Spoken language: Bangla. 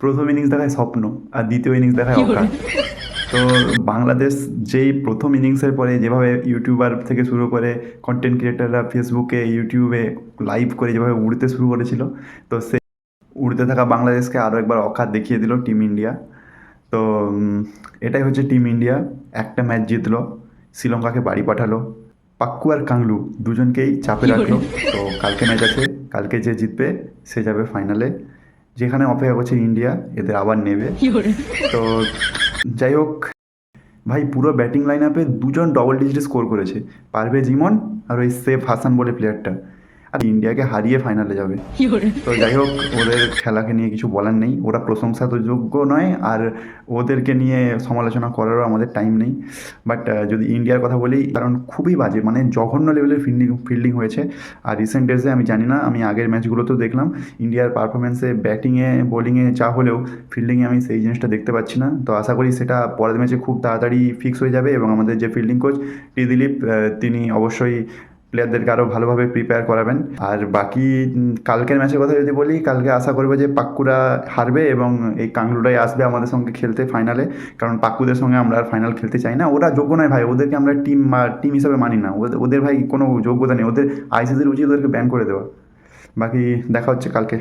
প্রথম ইনিংস দেখায় স্বপ্ন আর দ্বিতীয় ইনিংস দেখায় অকাল তো বাংলাদেশ যেই প্রথম ইনিংসের পরে যেভাবে ইউটিউবার থেকে শুরু করে কন্টেন্ট ক্রিয়েটাররা ফেসবুকে ইউটিউবে লাইভ করে যেভাবে উড়তে শুরু করেছিল তো সে উড়তে থাকা বাংলাদেশকে আরও একবার অখাত দেখিয়ে দিল টিম ইন্ডিয়া তো এটাই হচ্ছে টিম ইন্ডিয়া একটা ম্যাচ জিতলো শ্রীলঙ্কাকে বাড়ি পাঠালো। পাক্কু আর কাংলু দুজনকেই চাপে রাখল। তো কালকে ম্যাচ আছে কালকে যে জিতবে সে যাবে ফাইনালে যেখানে অপেক্ষা করছে ইন্ডিয়া এদের আবার নেবে। তো যাই হোক ভাই পুরো ব্যাটিং লাইন আপে দুজন ডবল ডিজিট স্কোর করেছে। পারভেজ ইমন আর ওই সেফ হাসান বলে প্লেয়ারটা আর ইন্ডিয়াকে হারিয়ে ফাইনালে যাবে। তো যাই হোক ওদের খেলাকে নিয়ে কিছু বলার নেই। ওরা প্রশংসা তো যোগ্য নয় আর ওদেরকে নিয়ে সমালোচনা করারও আমাদের টাইম নেই। বাট যদি ইন্ডিয়ার কথা বলি কারণ খুবই বাজে মানে জঘন্য লেভেলের ফিল্ডিং ফিল্ডিং হয়েছে। আর রিসেন্ট ডেজে আমি জানি না আমি আগের ম্যাচগুলোতেও দেখলাম ইন্ডিয়ার পারফরমেন্সে ব্যাটিংয়ে বোলিংয়ে যা হলেও ফিল্ডিংয়ে আমি সেই জিনিসটা দেখতে পাচ্ছি না। তো আশা করি সেটা পরের ম্যাচে খুব তাড়াতাড়ি ফিক্স হয়ে যাবে এবং আমাদের যে ফিল্ডিং কোচ টি দিলীপ তিনি অবশ্যই প্লেয়ারদেরকে আরও ভালোভাবে প্রিপেয়ার করাবেন। আর বাকি কালকের ম্যাচের কথা যদি বলি, কালকে আশা করব যে পাক্কুরা হারবে এবং এই কাংলুরাই আসবে আমাদের সঙ্গে খেলতে ফাইনালে কারণ পাক্কুদের সঙ্গে আমরা আর ফাইনাল খেলতে চাই না। ওরা যোগ্য নয় ভাই, ওদেরকে আমরা টিম টিম হিসাবে মানি না। ওদের ওদের ভাই কোনো যোগ্যতা নেই। ওদের আইসিসির উচিত ওদেরকে ব্যান করে দেওয়া। বাকি দেখা হচ্ছে কালকে।